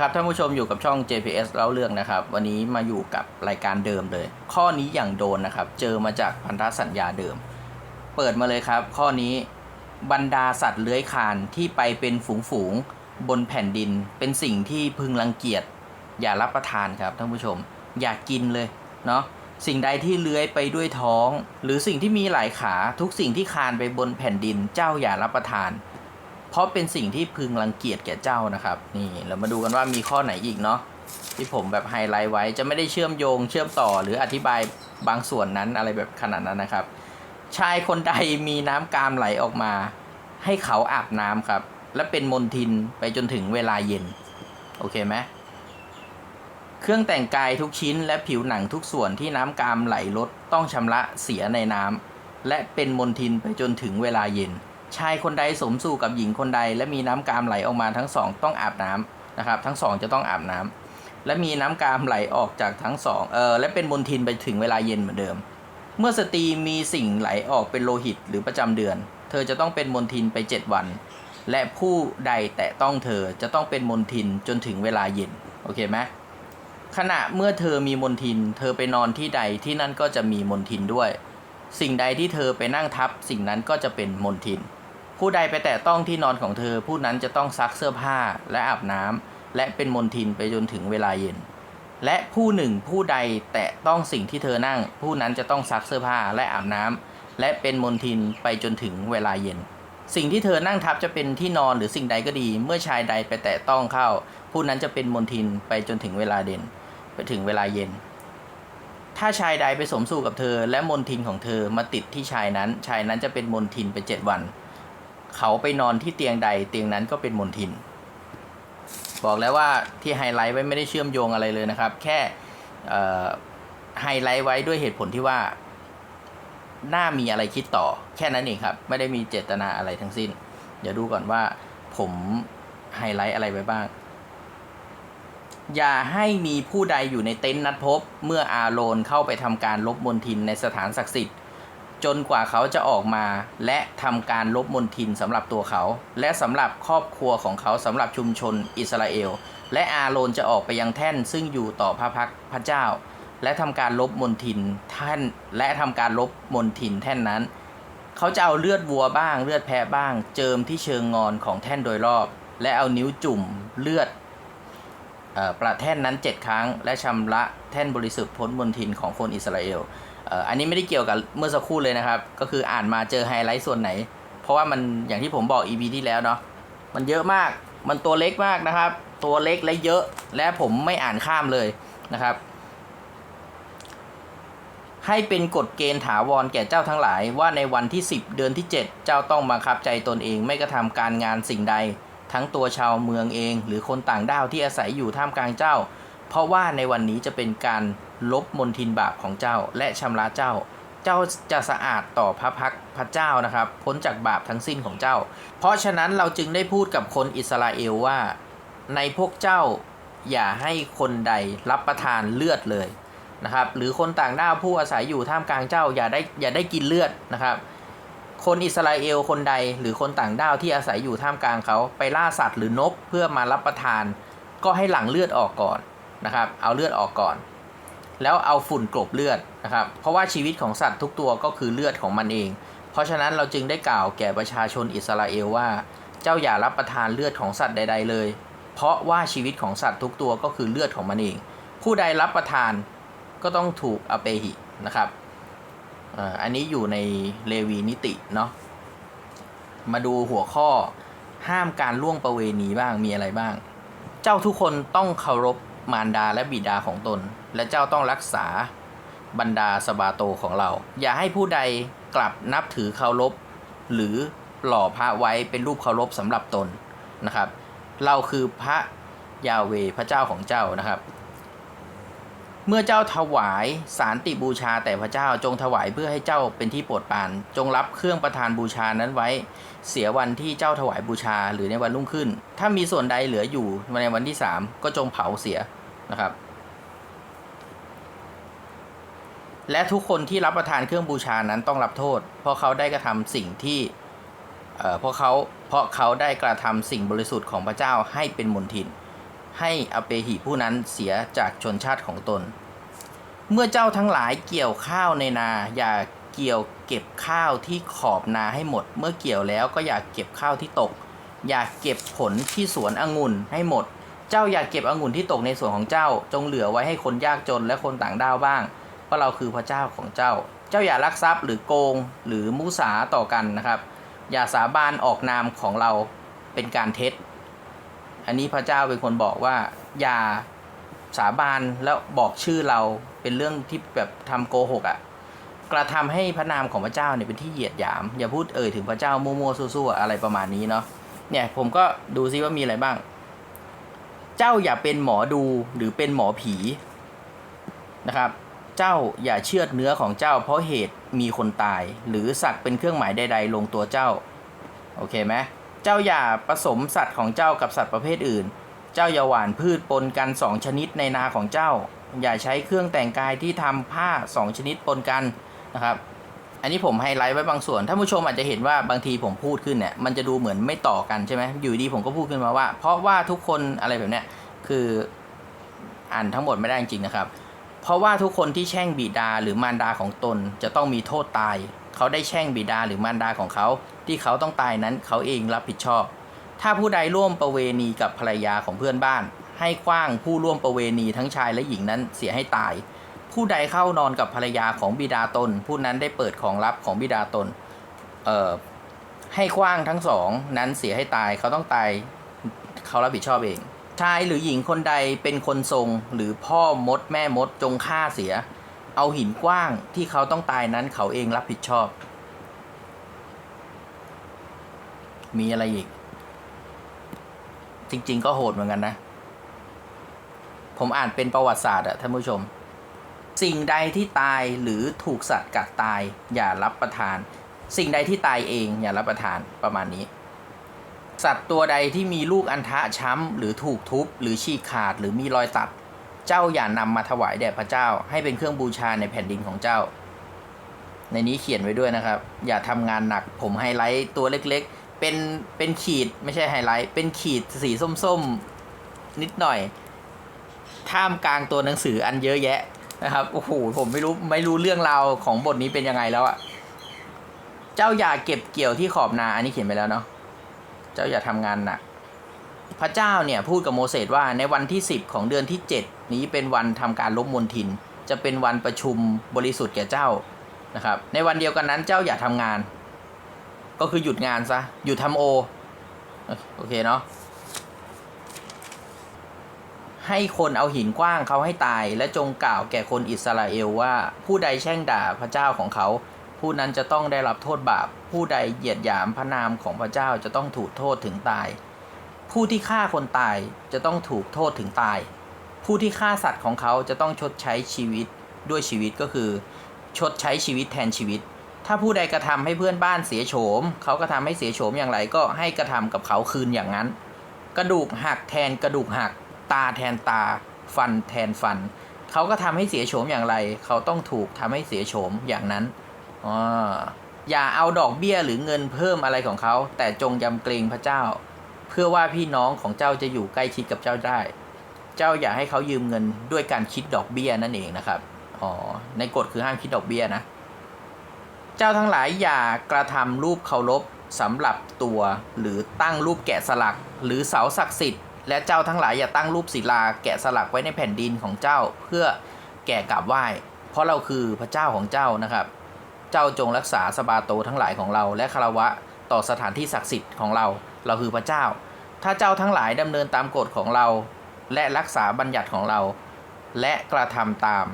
ครับท่านผู้ชมอยู่กับช่อง JPS เล่าเรื่องนะครับ วันนี้มาอยู่กับรายการเดิมเลย ข้อนี้อย่างโดนนะครับ เจอมาจากพันธสัญญาเดิม เปิดมาเลยครับ ข้อนี้บรรดาสัตว์เลื้อยคลานที่ไปเป็นฝูงๆบนแผ่นดิน เป็นสิ่งที่พึงรังเกียจ อย่ารับประทานครับท่านผู้ชม อย่ากกินเลยเนาะสิ่งใดที่เลื้อยไปด้วยท้อง หรือสิ่งที่มีหลายขาทุกสิ่งที่คลานไปบนแผ่นดินเจ้าอย่ารับประทาน เพราะเป็นสิ่งที่พึงรังเกียจแก่เจ้านะครับ นี่เรามาดูกันว่ามีข้อไหนอีกเนาะที่ผมแบบไฮไลท์ไว้จะไม่ได้เชื่อมโยงเชื่อมต่อหรืออธิบายบางส่วนนั้นอะไรแบบขนาดนั้นนะครับ ชายคนใดมีน้ำกามไหลออกมา ให้เขาอาบน้ำครับ และเป็นมนทินไปจนถึงเวลาเย็น โอเคไหมเครื่องแต่งกายทุกชิ้นและผิวหนังทุกส่วนที่น้ำกามไหลลดต้องชำระเสียในน้ำและเป็นมนทินไปจนถึงเวลาเย็น ชายคนใดสมสู่กับหญิงคนใด และมีน้ำกามไหลออกมาทั้งสองต้องอาบน้ำนะครับ ทั้งสองจะต้องอาบน้ำและมีน้ำกามไหลออกจากทั้งสองเออและเป็นมนทินไปถึงเวลาเย็นเหมือนเดิม เมื่อสตรีมีสิ่งไหลออกเป็นโลหิตหรือประจำเดือน เธอจะต้องเป็นมนทินไป 7 วัน และผู้ใดแตะต้องเธอจะต้องเป็นมนทินจนถึงเวลาเย็นโอเคไหมขณะเมื่อเธอมีมนทิน เธอไปนอนที่ใดที่นั่นก็จะมีมนทินด้วย สิ่งใดที่เธอไปนั่งทับ สิ่งนั้นก็จะเป็นมนทิน ผู้ใดไปแตะต้องที่นอนของเธอ ผู้นั้นจะต้องซักเสื้อผ้าและอาบน้ำและเป็นมนทินไปจนถึงเวลาเย็น และผู้หนึ่งผู้ใดแตะต้องสิ่งที่เธอนั่ง ผู้นั้นจะต้องซักเสื้อผ้าและอาบน้ำและเป็นมนทินไปจนถึงเวลาเย็น สิ่งที่เธอนั่งทับจะเป็นที่นอนหรือสิ่งใดก็ดี เมื่อชายใดไปแตะต้องเข้า ผู้นั้นจะเป็นมนทินไปจนถึงเวลาเด่น ไปถึงเวลาเย็นถ้าชายใดไปสมสู่กับเธอ และมนทินของเธอมาติดที่ชายนั้น ชายนั้นจะเป็นมนทินไปเจ็ดวัน เขาไปนอนที่เตียงใดเตียงนั้นก็เป็นมนทิน บอกแล้วว่าที่ไฮไลท์ไว้ไม่ได้เชื่อมโยงอะไรเลยนะครับ แค่ไฮไลท์ไว้ด้วยเหตุผลที่ว่าน่ามีอะไรคิดต่อ แค่นั้นเองครับ ไม่ได้มีเจตนาอะไรทั้งสิ้น เดี๋ยวดูก่อนว่าผมไฮไลท์อะไรไว้บ้าง อย่าให้มีผู้ใดอยู่ในเต็นท์นัดพบ เมื่ออาโรนเข้าไปทำการลบมนทินในสถานศักดิ์สิทธิ์ จนกว่าเขาจะออกมา และทำการลบมนทินสำหรับตัวเขา และสำหรับครอบครัวของเขาสำหรับชุมชนอิสราเอล และอาโรนจะออกไปยังแท่นซึ่งอยู่ต่อพระพักพระเจ้า และทำการลบมนทินแท่นและทำการลบมนทินแท่นนั้น เขาจะเอาเลือดวัวบ้าง เลือดแพะบ้าง เจิมที่เชิงงอนของแท่นโดยรอบ และเอานิ้วจุ่มเลือดออประแท่นนั้น 7 ครั้ง และชำระแท่นบริสุทธิ์พ้นมนทินของคนอิสราเอล อันนี้ไม่ได้เกี่ยวกับเมื่อสักครู่เลยนะครับ ก็คืออ่านมาเจอไฮไลท์ส่วนไหน เพราะว่ามันอย่างที่ผมบอก EP ที่แล้วเนาะมันเยอะมากมันตัวเล็กมากนะครับ ตัวเล็กและเยอะและผมไม่อ่านข้ามเลยนะครับ ให้เป็นกฎเกณฑ์ถาวรแก่เจ้าทั้งหลาย ว่าในวันที่ 10 เดือนที่ 7 เจ้าต้องบังคับใจตนเองไม่กระทำการงานสิ่งใด ทั้งตัวชาวเมืองเอง หรือคนต่างด้าวที่อาศัยอยู่ท่ามกลางเจ้า เพราะว่าในวันนี้จะเป็นการ ลบมนทินบาปของเจ้าและชำระเจ้า เจ้าจะสะอาดต่อพระพักพระเจ้านะครับ พ้นจากบาปทั้งสิ้นของเจ้า เพราะฉะนั้นเราจึงได้พูดกับคนอิสราเอลว่า ในพวกเจ้าอย่าให้คนใดรับประทานเลือดเลยนะครับ หรือคนต่างด้าวผู้อาศัยอยู่ท่ามกลางเจ้าอย่าได้อย่าได้กินเลือดนะครับ คนอิสราเอลคนใดหรือคนต่างด้าวที่อาศัยอยู่ท่ามกลางเขาไปล่าสัตว์หรือนกเพื่อมารับประทาน ก็ให้หลั่งเลือดออกก่อนนะครับ เอาเลือดออกก่อน แล้วเอาฝุ่นกลบเลือดนะครับ เพราะว่าชีวิตของสัตว์ทุกตัวก็คือเลือดของมันเอง เพราะฉะนั้นเราจึงได้กล่าวแก่ประชาชนอิสราเอลว่า เจ้าอย่ารับประทานเลือดของสัตว์ใด ๆ เลย เพราะว่าชีวิตของสัตว์ทุกตัวก็คือเลือดของมันเอง ผู้ใดรับประทานก็ต้องถูกอเปหินะครับอันนี้อยู่ในเลวีนิติเนาะ มาดูหัวข้อห้ามการล่วงประเวณีบ้างมีอะไรบ้าง เจ้าทุกคนต้องเคารพ มารดาและบิดาของตน และเจ้าต้องรักษาบรรดาสบาโตของเรา อย่าให้ผู้ใดกลับนับถือเคารพหรือหล่อพระไว้เป็นรูปเคารพสำหรับตนนะครับ เราคือพระยาเวพระเจ้าของเจ้านะครับ เมื่อเจ้าถวายสารติบูชาแต่พระเจ้าจงถวายเพื่อให้เจ้าเป็นที่โปรดปราน จงรับเครื่องประทานบูชานั้นไว้ เสียวันที่เจ้าถวายบูชาหรือในวันรุ่งขึ้น ถ้ามีส่วนใดเหลืออยู่ในวันที่สามก็จงเผาเสียนะครับ และทุกคนที่รับประทานเครื่องบูชานั้นต้องรับโทษ เพราะเขาได้กระทำสิ่งที่เอ่อเพราะเขาเพราะเขาได้กระทำสิ่งบริสุทธิ์ของพระเจ้าให้เป็นมนทิน ให้อเปหิผู้นั้นเสียจากชนชาติของตน เมื่อเจ้าทั้งหลายเกี่ยวข้าวในนา อย่าเกี่ยวเก็บข้าวที่ขอบนาให้หมด เมื่อเกี่ยวแล้วก็อย่าเก็บข้าวที่ตก อย่าเก็บผลที่สวนองุ่นให้หมด เจ้าอย่าเก็บองุ่นที่ตกในสวนของเจ้า จงเหลือไว้ให้คนยากจนและคนต่างด้าวบ้างเพราะเราคือพระเจ้าของเจ้า เจ้าอย่าลักทรัพย์หรือโกงหรือมุสาต่อกันนะครับ อย่าสาบานออกนามของเราเป็นการเท็จ อันนี้พระเจ้าเป็นคนบอกว่า อย่าสาบานแล้วบอกชื่อเราเป็นเรื่องที่แบบทำโกหกอะ่ะกระทำให้พระนามของพระเจ้าเนี่ยเป็นที่เหยียดหยาม อย่าพูดเอ่ยถึงพระเจ้ามั่วๆซั่วๆอะไรประมาณนี้เนาะเนี่ยผมก็ดูซิว่ามีอะไรบ้าง เจ้าอย่าเป็นหมอดูหรือเป็นหมอผีนะครับ เจ้าอย่าเชื่อดเนื้อของเจ้า เพราะเหตุมีคนตาย หรือสักเป็นเครื่องหมายใด ๆ ลงตัวเจ้า โอเคไหม เจ้าอย่าผสมสัตว์ของเจ้ากับสัตว์ประเภทอื่น เจ้าอย่าหว่านพืชปนกันสองชนิดในนาของเจ้า อย่าใช้เครื่องแต่งกายที่ทำผ้าสองชนิดปนกันนะครับ อันนี้ผมไฮไลท์ไว้บางส่วน ท่านผู้ชมอาจจะเห็นว่าบางทีผมพูดขึ้นเนี่ย มันจะดูเหมือนไม่ต่อกันใช่ไหมอยู่ดีผมก็พูดขึ้นมาว่า เพราะว่าทุกคนอะไรแบบเนี้ย คืออ่านทั้งหมดไม่ได้จริงนะครับ เพราะว่าทุกคนที่แช่งบิดาหรือมารดาของตนจะต้องมีโทษตาย เขาได้แช่งบิดาหรือมารดาของเขา ที่เขาต้องตายนั้นเขาเองรับผิดชอบ ถ้าผู้ใดร่วมประเวณีกับภรรยาของเพื่อนบ้าน ให้คว้างผู้ร่วมประเวณีทั้งชายและหญิงนั้นเสียให้ตาย ผู้ใดเข้านอนกับภรรยาของบิดาตน ผู้นั้นได้เปิดของลับของบิดาตนเอ่อให้คว้างทั้งสองนั้นเสียให้ตายเขาต้องตายเขารับผิดชอบเองชายหรือหญิงคนใดเป็นคนทรงหรือพ่อมดแม่มดจงฆ่าเสีย เอาหินกว้างที่เขาต้องตายนั้นเขาเองรับผิดชอบ มีอะไรอีก จริง ๆ ก็โหดเหมือนกันนะ ผมอ่านเป็นประวัติศาสตร์อะท่านผู้ชม สิ่งใดที่ตายหรือถูกสัตว์กัดตาย อย่ารับประทาน สิ่งใดที่ตายเอง อย่ารับประทานประมาณนี้ สัตว์ตัวใดที่มีลูกอันทะช้ำ หรือถูกทุบ หรือฉีกขาดหรือมีรอยตัด เจ้าอย่านำมาถวายแด่พระเจ้า ให้เป็นเครื่องบูชาในแผ่นดินของเจ้าในนี้เขียนไว้ด้วยนะครับ อย่าทำงานหนัก ผมไฮไลท์ตัวเล็กๆ เป็นเป็นขีดไม่ใช่ไฮไลท์ เป็นขีดสีส้มๆ นิดหน่อย ท่ามกลางตัวหนังสืออันเยอะแยะนะครับโอ้โหผมไม่รู้ไม่รู้เรื่องราวของบทนี้เป็นยังไงแล้วอะเจ้าอย่าเก็บเกี่ยวที่ขอบนาอันนี้เขียนไปแล้วเนาะเจ้าอย่าทำงานหนักพระเจ้าเนี่ยพูดกับโมเสสว่าในวันที่ 10 ของเดือนที่ 7 นี้เป็นวันทำการลบมนทิน จะเป็นวันประชุมบริสุทธิ์แก่เจ้านะครับ ในวันเดียวกันนั้นเจ้าอย่าทำงาน ก็คือหยุดงานซะ หยุดทำโอ โอเคเนาะ ให้คนเอาหินกว้างเขาให้ตาย และจงกล่าวแก่คนอิสราเอลว่า ผู้ใดแช่งด่าพระเจ้าของเขา ผู้นั้นจะต้องได้รับโทษบาป ผู้ใดเหยียดหยามพระนามของพระเจ้าจะต้องถูกโทษถึงตาย ผู้ที่ฆ่าคนตายจะต้องถูกโทษถึงตาย ผู้ที่ฆ่าสัตว์ของเขาจะต้องชดใช้ชีวิตด้วยชีวิตก็คือ ชดใช้ชีวิตแทนชีวิต ถ้าผู้ใดกระทำให้เพื่อนบ้านเสียโฉม เขากระทำให้เสียโฉมอย่างไรก็ให้กระทำกับเขาคืนอย่างนั้น กระดูกหักแทนกระดูกหัก ตาแทนตา ฟันแทนฟัน เขาก็ทำให้เสียโฉมอย่างไร เขาต้องถูกทำให้เสียโฉมอย่างนั้นอ๋ออย่าเอาดอกเบี้ยหรือเงินเพิ่มอะไรของเขา แต่จงยำเกรงพระเจ้า เพื่อว่าพี่น้องของเจ้าจะอยู่ใกล้ชิดกับเจ้าได้ เจ้าอย่าให้เขายืมเงินด้วยการคิดดอกเบี้ยนั่นเองนะครับอ๋อในกฎคือห้ามคิดดอกเบี้ยนะ เจ้าทั้งหลายอย่ากระทำรูปเคารพสำหรับตัวหรือตั้งรูปแกะสลัก หรือเสาศักดิ์สิทธิ์และเจ้าทั้งหลายอย่าตั้งรูปศิลาแกะสลักไว้ในแผ่นดินของเจ้าเพื่อแก่กราบไหว้ เพราะเราคือพระเจ้าของเจ้านะครับ เจ้าจงรักษาสบาโตทั้งหลายของเรา และคารวะต่อสถานที่ศักดิ์สิทธิ์ของเรา เราคือพระเจ้า ถ้าเจ้าทั้งหลายดำเนินตามกฎของเรา และรักษาบัญญัติของเรา และกระทำตาม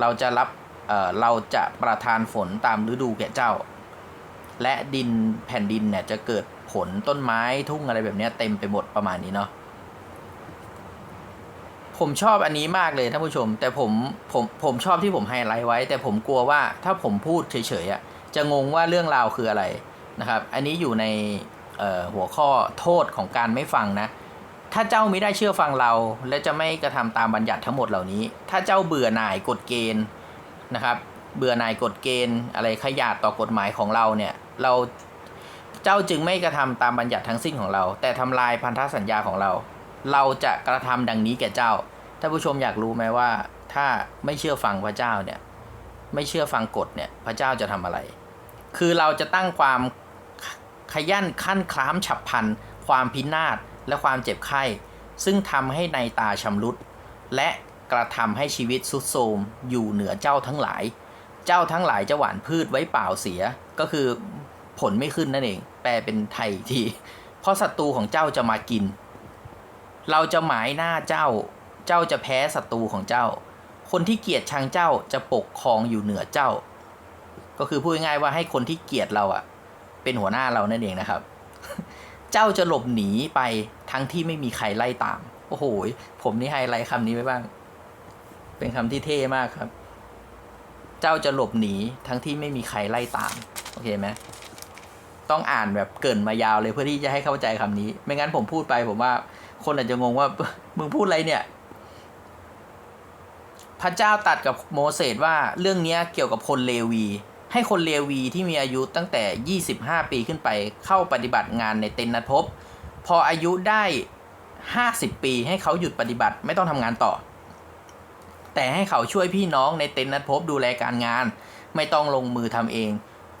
เราจะรับ เเราจะประทานฝนตามฤดูแก่เจ้า และดินแผ่นดินเนี่ยจะเกิดผลต้นไม้ทุ่งอะไรแบบนี้เต็มไปหมดประมาณนี้เนาะผมชอบอันนี้มากเลยท่านผู้ชม แต่ผมผมผมชอบที่ผมไฮไลท์ไว้ แต่ผมกลัวว่าถ้าผมพูดเฉยๆอะจะงงว่าเรื่องราวคืออะไรนะครับ อันนี้อยู่ในหัวข้อโทษของการไม่ฟังนะ ถ้าเจ้าไม่ได้เชื่อฟังเรา และจะไม่กระทำตามบัญญัติทั้งหมดเหล่านี้ ถ้าเจ้าเบื่อหน่ายกฎเกณฑ์ นะครับ เบื่อหน่ายกฎเกณฑ์อะไรขยาดต่อกฎหมายของเราเนี่ย เราเจ้าจึงไม่กระทำตามบัญญัติทั้งสิ้นของเรา แต่ทำลายพันธสัญญาของเรา เราจะกระทำดังนี้แก่เจ้าท่านผู้ชมอยากรู้ไหมว่า ถ้าไม่เชื่อฟังพระเจ้าเนี่ย ไม่เชื่อฟังกฎเนี่ยพระเจ้าจะทำอะไร คือเราจะตั้งความขยันขั้นคล้ามฉับพันความพินาศและความเจ็บไข้ ซึ่งทำให้ในตาชำรุดและ กระทำให้ชีวิตสุดโทมอยู่เหนือเจ้าทั้งหลาย เจ้าทั้งหลายจะหว่านพืชไว้เปล่าเสีย ก็คือผลไม่ขึ้นนั่นเอง แปลเป็นไทยที เพราะศัตรูของเจ้าจะมากิน เราจะหมายหน้าเจ้า เจ้าจะแพ้ศัตรูของเจ้า คนที่เกลียดชังเจ้าจะปกครองอยู่เหนือเจ้า ก็คือพูดง่ายว่าให้คนที่เกลียดเราอะเป็นหัวหน้าเรานั่นเองนะครับ เจ้าจะหลบหนีไปทั้งที่ไม่มีใครไล่ตาม โอ้โห ผมนี่ไฮไลท์คำนี้ไว้บ้าง เป็นคำที่เท่มากครับ เจ้าจะหลบหนีทั้งที่ไม่มีใครไล่ตาม โอเคไหมต้องอ่านแบบเกินมายาวเลยเพื่อที่จะให้เข้าใจคำนี้ ไม่งั้นผมพูดไปผมว่า คนอาจจะงงว่า มึงพูดอะไรเนี่ย พระเจ้าตัดกับโมเสสว่าเรื่องนี้เกี่ยวกับคนเลวี ให้คนเลวีที่มีอายุตั้งแต่ 25 ปีขึ้นไปเข้าปฏิบัติงานในเต็นท์นัดพบ พออายุได้ 50 ปีให้เขาหยุดปฏิบัติไม่ต้องทำงานต่อ แต่ให้เขาช่วยพี่น้องในเต็นท์นัดพบดูแลการงาน ไม่ต้องลงมือทำเอง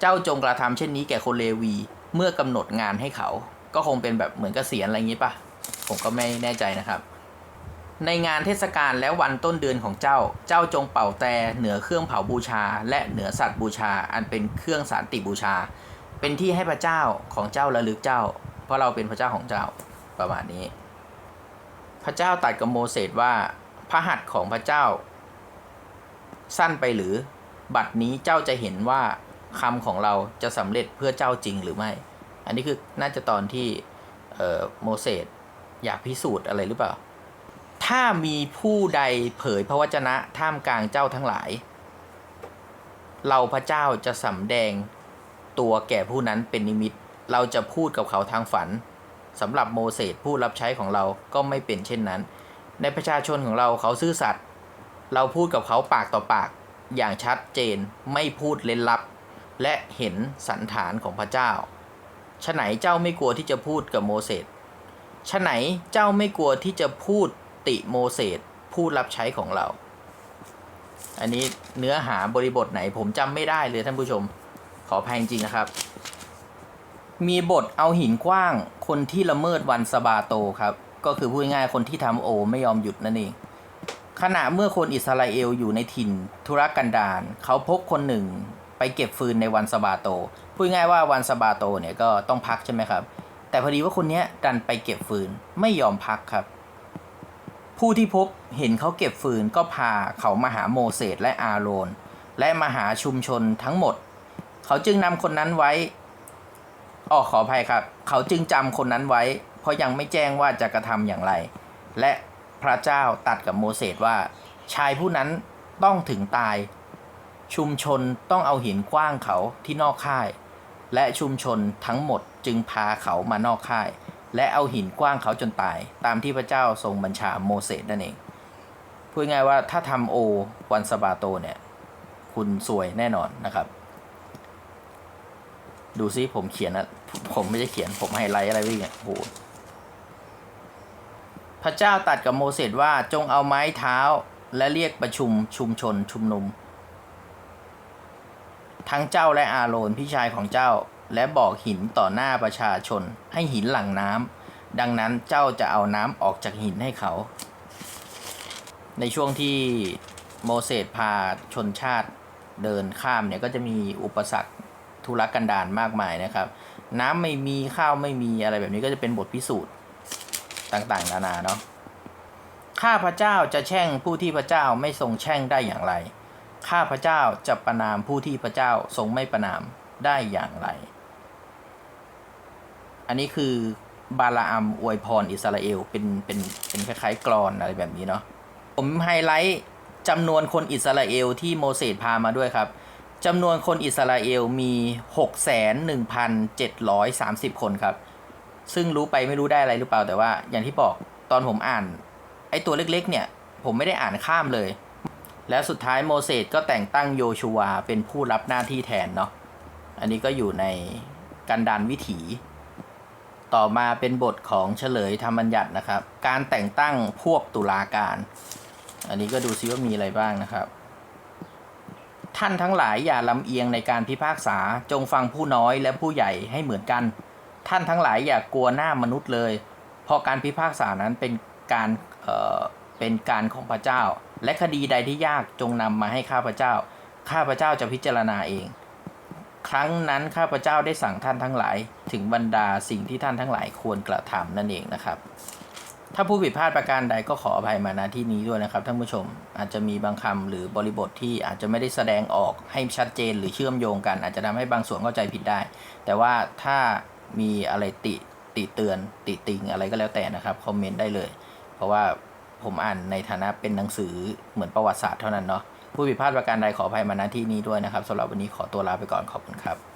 เจ้าจงกระทำเช่นนี้แก่คนเลวี เมื่อกำหนดงานให้เขา ก็คงเป็นแบบเหมือนเกษียณอะไรอย่างนี้ปะผมก็ไม่แน่ใจนะครับ ในงานเทศกาลและวันต้นเดือนของเจ้า เจ้าจงเป่าแต่เหนือเครื่องเผาบูชา และเหนือสัตว์บูชา อันเป็นเครื่องสารติบูชา เป็นที่ให้พระเจ้าของเจ้าระลึกเจ้า เพราะเราเป็นพระเจ้าของเจ้าประมาณนี้ พระเจ้าตัดกับโมเสสว่า พระหัตถ์ของพระเจ้า สั้นไปหรือ บัดนี้เจ้าจะเห็นว่าคำของเราจะสำเร็จเพื่อเจ้าจริงหรือไม่ อันนี้คือน่าจะตอนที่โมเสสอยากพิสูจน์อะไรหรือเปล่า ถ้ามีผู้ใดเผยพระวจนะท่ามกลางเจ้าทั้งหลาย เราพระเจ้าจะสำแดงตัวแก่ผู้นั้นเป็นนิมิต เราจะพูดกับเขาทางฝันสำหรับโมเสสผู้รับใช้ของเราก็ไม่เป็นเช่นนั้น ในประชาชนของเราเขาซื่อสัตย์เราพูดกับเขาปากต่อปากอย่างชัดเจนไม่พูดเล่นลับ และเห็นสันฐานของพระเจ้าฉะไหนเจ้าไม่กลัวที่จะพูดกับโมเสสฉะไหนเจ้าไม่กลัวที่จะพูดติโมเสสผู้รับใช้ของเรา อันนี้เนื้อหาบริบทไหนผมจำไม่ได้เลยท่านผู้ชม ขออภัยจริงนะครับ มีบทเอาหินกว้างคนที่ละเมิดวันสบาโตครับ ก็คือพูดง่ายๆคนที่ทำโอ ไม่ยอมหยุดนั่นเอง ขณะเมื่อคนอิสราเอลอยู่ในถิ่นธุรกันดารเขาพบคนหนึ่งไปเก็บฟืนในวันสบาโต พูดง่ายๆว่าวันสบาโตเนี่ยก็ต้องพักใช่ไหมครับ แต่พอดีว่าคนนี้ดันไปเก็บฟืนไม่ยอมพักครับ ผู้ที่พบเห็นเขาเก็บฟืนก็พาเขามาหาโมเสสและอาโรน และมาหาชุมชนทั้งหมด เขาจึงนำคนนั้นไว้อ๋อขออภัยครับ เขาจึงจำคนนั้นไว้ ราะยังไม่แจ้งว่าจะกระทำอย่างไร และพระเจ้าตัดกับโมเสสว่า ชายผู้นั้นต้องถึงตาย ชุมชนต้องเอาหินกว้างเขาที่นอกค่าย และชุมชนทั้งหมดจึงพาเขามานอกค่าย และเอาหินกว้างเขาจนตาย ตามที่พระเจ้าทรงบัญชาโมเสสนั่นเองพูดง่ายๆว่าถ้าทำโอวันสบาโตเนี่ย คุณสวยแน่นอนนะครับ ดูซิผมเขียนนะผมไม่ใช่เขียนผมไฮไลท์อะไรไว้เนี่ยโอ้โห พระเจ้าตัดกับโมเสสว่าจงเอาไม้เท้าและเรียกประชุมชุมชนชุมนุม ทั้งเจ้าและอาโรนพี่ชายของเจ้าและบอกหินต่อหน้าประชาชน ให้หินหลั่งน้ำดังนั้นเจ้าจะเอาน้ำออกจากหินให้เขา ในช่วงที่โมเสสพาชนชาติเดินข้ามเนี่ยก็จะมีอุปสรรคธุรกันดารมากมายนะครับ น้ำไม่มีข้าวไม่มีอะไรแบบนี้ก็จะเป็นบทพิสูจน์ ต่างๆ นานาเนาะข้าพระเจ้าจะแช่งผู้ที่พระเจ้าไม่ทรงแช่งได้อย่างไร ข้าพระเจ้าจะประนามผู้ที่พระเจ้าทรงไม่ประนามได้อย่างไร อันนี้คือบาลาอัมอวยพรอิสราเอลเป็นเป็นเป็นคล้ายๆกรอนอะไรแบบนี้เนาะ ผมไฮไลท์จำนวนคนอิสราเอลที่โมเสสพามาด้วยครับจำนวนคนอิสราเอลมี 6,1,730 คนครับ ซึ่งรู้ไปไม่รู้ได้อะไรหรือเปล่าแต่ว่าอย่างที่บอกตอนผมอ่าน ไอ้ตัวเล็กๆ เนี่ย ผมไม่ได้อ่านข้ามเลย แล้วสุดท้ายโมเสสก็แต่งตั้งโยชูวาเป็นผู้รับหน้าที่แทนเนาะอันนี้ก็อยู่ในกันดานวิถี ต่อมาเป็นบทของเฉลยธรรมบัญญัตินะครับ การแต่งตั้งพวกตุลาการ อันนี้ก็ดูซิว่ามีอะไรบ้างนะครับ ท่านทั้งหลายอย่าลำเอียงในการพิพากษาจงฟังผู้น้อยและผู้ใหญ่ให้เหมือนกัน ท่านทั้งหลายอย่ากลัวหน้ามนุษย์เลย เพราะการพิพากษานั้นเป็นการเอ่อเป็นการของพระเจ้า และคดีใดที่ยากจงนำมาให้ข้าพเจ้า ข้าพเจ้าจะพิจารณาเอง ครั้งนั้นข้าพเจ้าได้สั่งท่านทั้งหลาย ถึงบรรดาสิ่งที่ท่านทั้งหลายควรกระทำนั่นเองนะครับ ถ้าผู้ผิดพลาดประการใดก็ขออภัยมาณที่นี้ด้วยนะครับท่านผู้ชมอาจจะมีบางคำหรือบริบทที่อาจจะไม่ได้แสดงออกให้ชัดเจนหรือเชื่อมโยงกัน อาจจะทำให้บางส่วนเข้าใจผิดได้ แต่ว่าถ้า มีอะไรติติเตือนติติงอะไรก็แล้วแต่นะครับคอมเมนต์ได้เลย เพราะว่าผมอ่านในฐานะเป็นหนังสือเหมือนประวัติศาสตร์เท่านั้นเนาะผู้ผิดพลาดประการใดขออภัยมาณที่นี้ด้วยนะครับสำหรับวันนี้ขอตัวลาไปก่อนขอบคุณครับ